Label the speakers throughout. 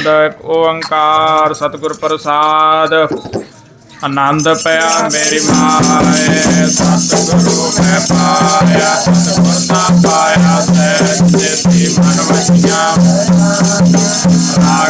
Speaker 1: ਆਨੰਦ ਓੰਕਾਰ ਸਤਿਗੁਰ ਪ੍ਰਸਾਦ। ਆਨੰਦ ਪਿਆ ਮੇਰੀ ਮਾਏ ਸਤਿਗੁਰੂ ਮੈਂ ਪਾਇਆ ਸਤਿਗੁਰ ਨਾ ਪਾਇਆ, ਸਹਿਜ ਤੇ ਮਨ ਵਸਿਆ ਰਾਗ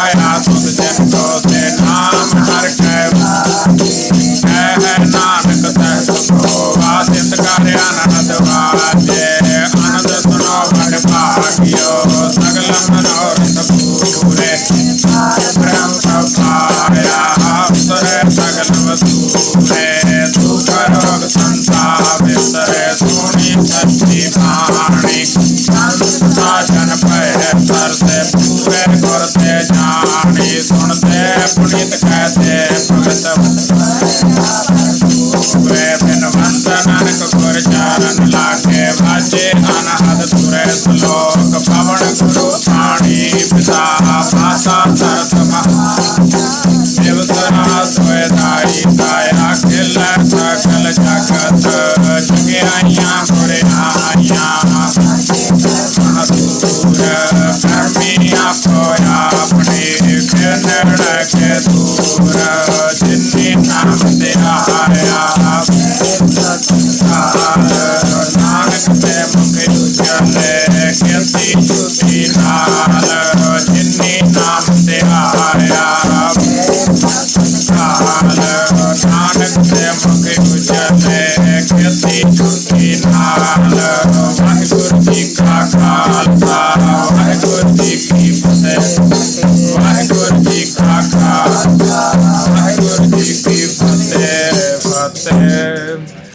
Speaker 1: आया तुम जिन तो से नाम हर कह नानक तह सुखोवा सिद्ध कार्य अनहद वाले सगल करता के बाजे अनाहत सुरे श्लोक पवन गुरु आणी पिता भाषा सरस देवसरा स्वेदाई दाया खिल सकल जगत जगे आया गुरे आया सूर कर्मी आपो अपने के दूर जिन्नी नाम दे in my love.